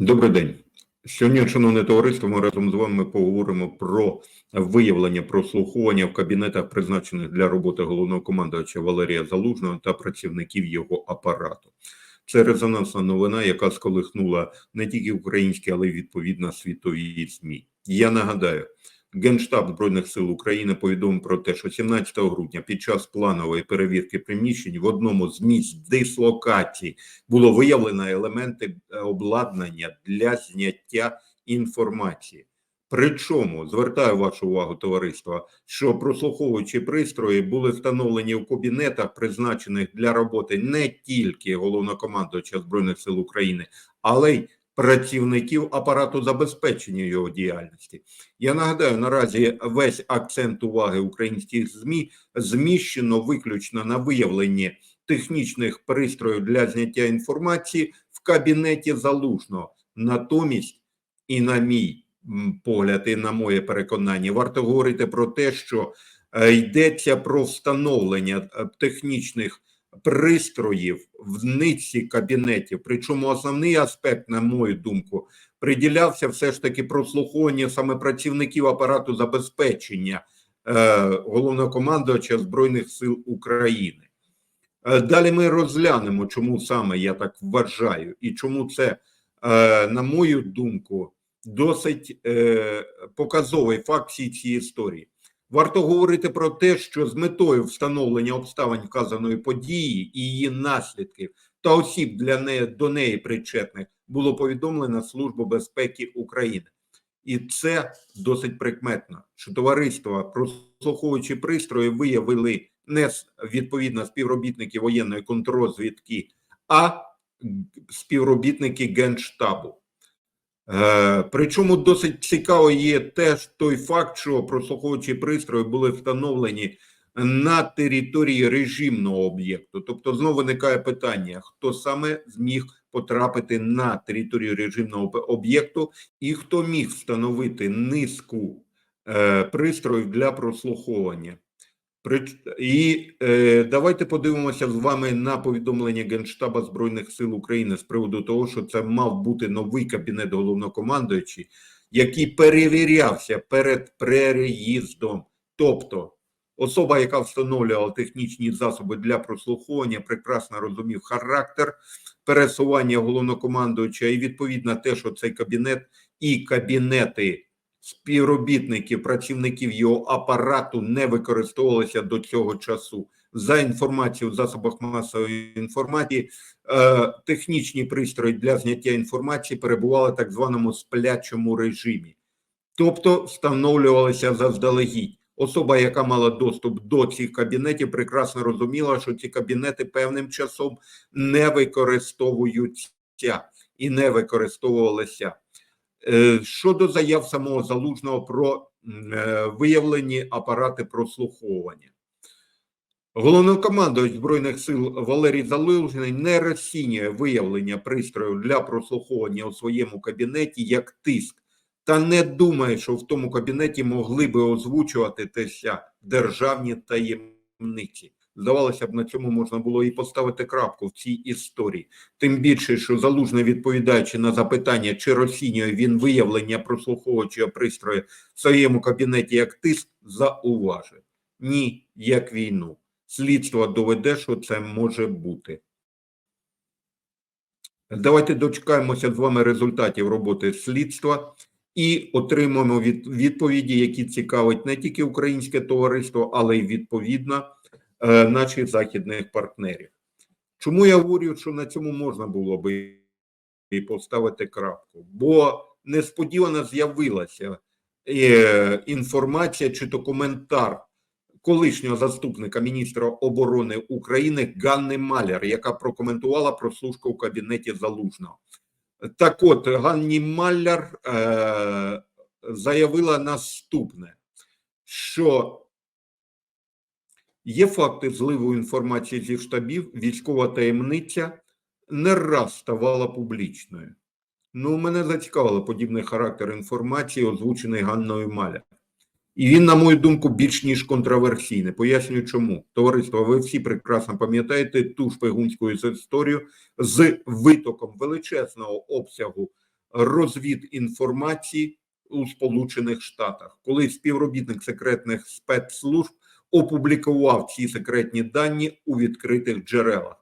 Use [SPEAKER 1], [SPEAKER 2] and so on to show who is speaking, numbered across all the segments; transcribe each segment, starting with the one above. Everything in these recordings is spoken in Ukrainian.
[SPEAKER 1] Добрий день. Сьогодні, шановне товариство, ми разом з вами поговоримо про виявлення прослуховування в кабінетах, призначених для роботи головного командувача Валерія Залужного та працівників його апарату. Це резонансна новина, яка сколихнула не тільки українські, але й відповідно світові ЗМІ. Я нагадаю, Генштаб Збройних сил України повідомив про те, що 17 грудня під час планової перевірки приміщень в одному з місць дислокації було виявлено елементи е, обладнання для зняття інформації. Причому звертаю вашу увагу, товариство, що прослуховуючі пристрої були встановлені в кабінетах, призначених для роботи не тільки головнокомандувача збройних сил України, але й працівників апарату забезпечення його діяльності. Я нагадаю, наразі весь акцент уваги українських змі зміщено виключно на виявленні технічних пристроїв для зняття інформації в кабінеті залужного. Натомість, і на мій погляд, і на моє переконання, варто говорити про те, що е, йдеться про встановлення е, технічних пристроїв в низці кабінетів. Причому основний аспект, на мою думку, приділявся все ж таки прослуховування саме працівників апарату забезпечення е, головнокомандувача Збройних сил України. Е, Далі ми розглянемо, чому саме я так вважаю, і чому це, е, на мою думку, досить е, показовий факт всій цієї історії. Варто говорити про те, що з метою встановлення обставин вказаної події і її наслідків та осіб для неї до неї причетних було повідомлено Службу безпеки України. І це досить прикметно, що товариство, прослуховуючи пристрої, виявили не відповідно співробітники воєнної контррозвідки, а співробітники Генштабу. Е, Причому досить цікаво є теж той факт, що прослуховуючі пристрої були встановлені на території режимного об'єкту. Тобто, знову виникає питання: хто саме зміг потрапити на територію режимного об'єкту, і хто міг встановити низку е, пристроїв для прослуховування. І е, давайте подивимося з вами на повідомлення Генштаба Збройних сил України з приводу того, що це мав бути новий кабінет головнокомандуючий, який перевірявся перед переїздом. Тобто особа, яка встановлювала технічні засоби для прослуховування, прекрасно розумів характер пересування головнокомандуюча, і відповідно те, що цей кабінет і кабінети співробітників, працівників його апарату не використовувалися до цього часу. За інформацією в засобах масової інформації, е, технічні пристрої для зняття інформації перебували в так званому сплячому режимі, тобто встановлювалися заздалегідь. Особа, яка мала доступ до цих кабінетів, прекрасно розуміла, що ці кабінети певним часом не використовуються і не використовувалися. Е, Щодо заяв самого залужного про е, виявлені апарати прослуховування. Головнокомандувач Збройних сил Валерій Залужний не розцінює виявлення пристроїв для прослуховування у своєму кабінеті як тиск, та не думає, що в тому кабінеті могли би озвучуватися державні таємниці. Здавалося б, на цьому можна було і поставити крапку в цій історії. Тим більше, що залужний відповідаючи на запитання, чи розцінює він виявлення прослуховуючого пристрою в своєму кабінеті як тиск, зауважив ні, як війну. Слідство доведе, що це може бути. Давайте дочекаємося з вами результатів роботи слідства і отримаємо від, відповіді, які цікавить не тільки українське товариство, але й відповідно наших західних партнерів. Чому я говорю, що на цьому можна було би поставити крапку? Бо несподівано з'явилася е, інформація чи то коментар колишнього заступника міністра оборони України Ганни Маляр, яка прокоментувала прослушку в кабінеті Залужного. Так от, Ганні Маляр е, заявила наступне, що є факти зливу інформації зі штабів, військова таємниця не раз ставала публічною. Ну, мене зацікавило подібний характер інформації, озвучений Ганною Маляр. І він, на мою думку, більш ніж контроверсійний. Пояснюю, чому товариство. Ви всі прекрасно пам'ятаєте ту шпигунську історію з витоком величезного обсягу розвідінформації у Сполучених Штатах, коли співробітник секретних спецслужб опублікував ці секретні дані у відкритих джерелах.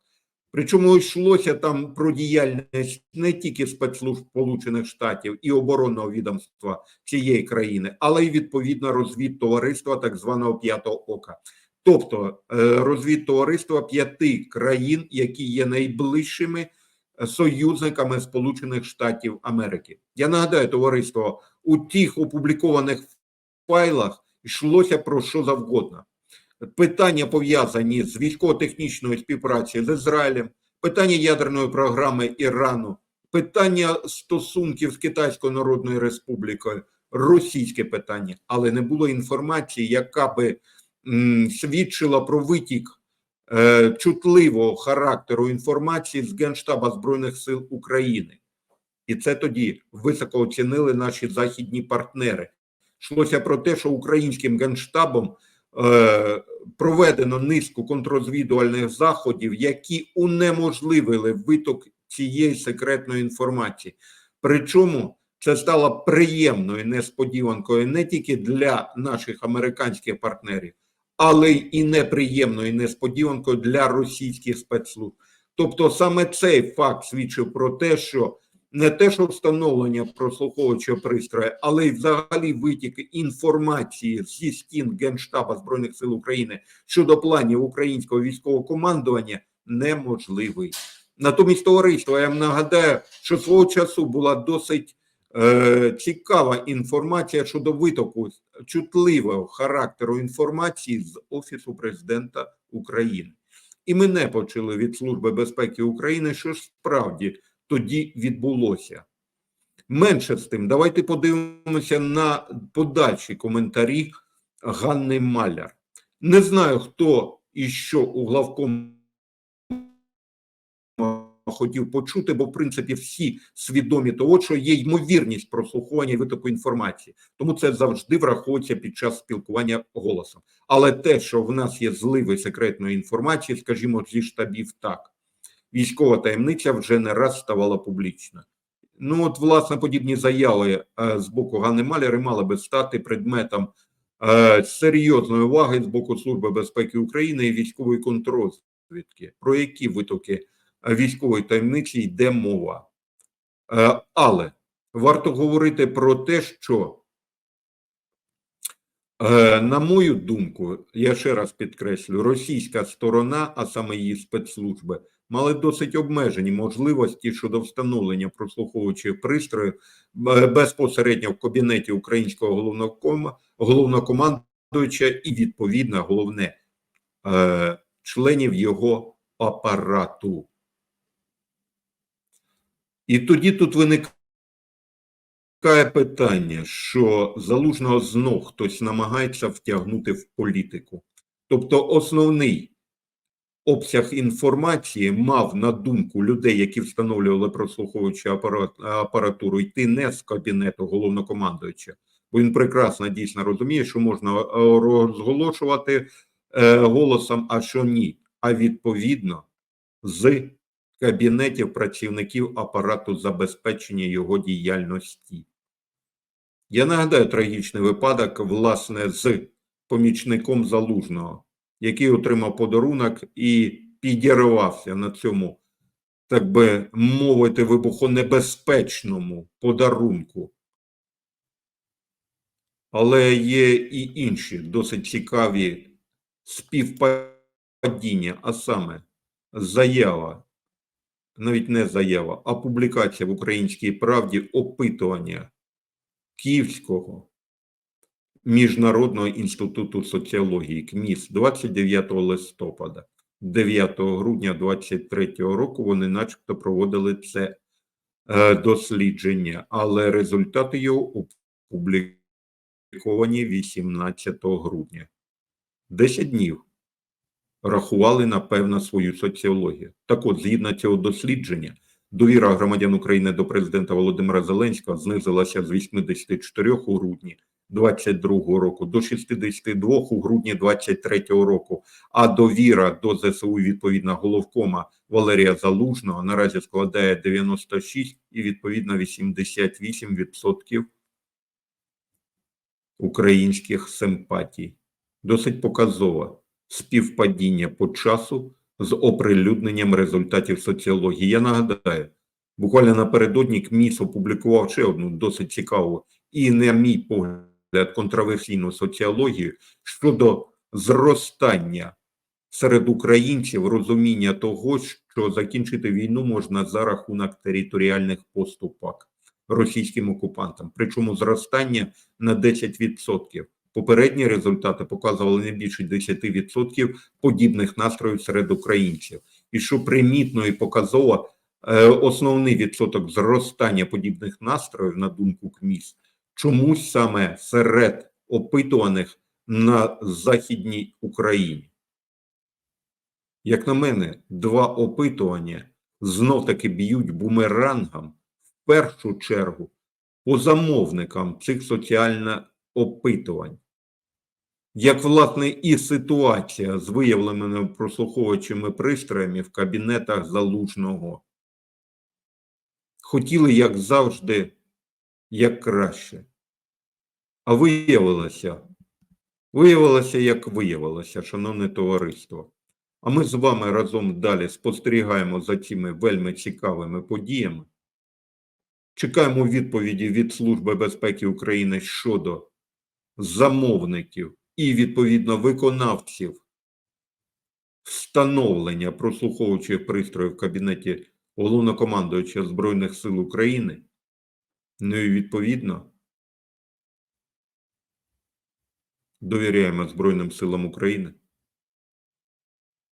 [SPEAKER 1] Причому йшлося там про діяльність не тільки спецслужб Сполучених Штатів і оборонного відомства цієї країни, але й відповідно розвідтовариства так званого п'ятого ока, тобто е, розвідтовариства п'яти країн, які є найближчими е, союзниками Сполучених Штатів Америки. Я нагадаю, товариство у тих опублікованих файлах йшлося про що завгодно питання пов'язані з військово-технічною співпрацею з Ізраїлем, питання ядерної програми Ірану, питання стосунків з Китайською Народною Республікою, російське питання, але не було інформації, яка би м, свідчила про витік е, чутливого характеру інформації з Генштаба Збройних сил України. І це тоді високо оцінили наші західні партнери. Йшлося про те, що українським генштабом проведено низку контррозвідувальних заходів, які унеможливили виток цієї секретної інформації. Причому це стало приємною несподіванкою не тільки для наших американських партнерів, але й неприємною несподіванкою для російських спецслужб. Тобто саме цей факт свідчив про те, що не те, що встановлення прослуховуючого пристрою, але й взагалі витік інформації зі стін Генштаба Збройних сил України щодо планів українського військового командування неможливий. Натомість товариство я вам нагадаю, що свого часу була досить е, цікава інформація щодо витоку чутливого характеру інформації з Офісу президента України. І ми не почули від Служби безпеки України, що ж справді тоді відбулося. Менше з тим, давайте подивимося на подальші коментарі Ганни Маляр. Не знаю, хто і що у главкому хотів почути, бо в принципі всі свідомі того, що є ймовірність прослуховування і витоку інформації. Тому це завжди враховується під час спілкування голосом. Але те, що в нас є зливи секретної інформації, скажімо, зі штабів так військова таємниця вже не раз ставала публічною. Ну, от, власне, подібні заяви е, з боку Ганни Маляри мали би стати предметом е, серйозної уваги з боку Служби безпеки України і військової контррозвідки, про які витоки е, військової таємниці йде мова. Але варто говорити про те, що, на мою думку, я ще раз підкреслю, російська сторона, а саме її спецслужби мали досить обмежені можливості щодо встановлення прослуховуючих пристроїв е, безпосередньо в кабінеті українського головнокома, головнокомандуюча і відповідно головне е, членів його апарату. І тоді тут виникає питання, що залужного знов хтось намагається втягнути в політику. Тобто основний обсяг інформації мав на думку людей, які встановлювали прослуховуючу апаратуру, йти не з кабінету головнокомандуюча, бо він прекрасно дійсно розуміє, що можна е, розголошувати е, голосом, а що ні, а відповідно з кабінетів працівників апарату забезпечення його діяльності. Я нагадаю трагічний випадок, власне, з помічником залужного який отримав подарунок і підірвався на цьому, так би мовити, вибухонебезпечному подарунку. Але є і інші досить цікаві співпадіння, а саме заява, навіть не заява, а публікація в Українській правді опитування Київського Міжнародного інституту соціології КМІС 29 листопада, 9 грудня 2023 року вони, начебто, проводили це е, дослідження, але результати його опубліковані 18 грудня. 10 днів рахували напевно свою соціологію. Так от, згідно цього дослідження, довіра громадян України до президента Володимира Зеленського знизилася з 84 у грудні 22 року до 62 у грудні 23 року, а довіра до ЗСУ відповідно головкома Валерія Залужного наразі складає 96 і відповідно 88% українських симпатій. Досить показово співпадіння по часу з оприлюдненням результатів соціології. Я нагадаю, буквально напередодні КМІС опублікував ще одну досить цікаву і, на мій погляд, контроверсійну соціологію щодо зростання серед українців розуміння того, що закінчити війну можна за рахунок територіальних поступок російським окупантам, причому зростання на 10%. Попередні результати показували не більше 10% подібних настроїв серед українців. І що примітно і показово, е, основний відсоток зростання подібних настроїв, на думку КМІС, чомусь саме серед опитуваних на Західній Україні. Як на мене, два опитування знов таки б'ють бумерангом в першу чергу по замовникам цих соціально опитувань. Як, власне, і ситуація з виявленими прослуховувачими пристроями в кабінетах залужного. Хотіли, як завжди, як краще. А виявилося, виявилося, як виявилося, шановне товариство. А ми з вами разом далі спостерігаємо за цими вельми цікавими подіями. Чекаємо відповіді від Служби безпеки України щодо замовників і, відповідно, виконавців встановлення прослуховуючих пристроїв в кабінеті головнокомандуюча Збройних сил України. Ну і відповідно довіряємо Збройним силам України.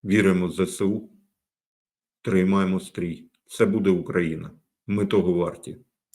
[SPEAKER 1] Віримо в ЗСУ, тримаємо стрій. Все буде Україна. Ми того варті.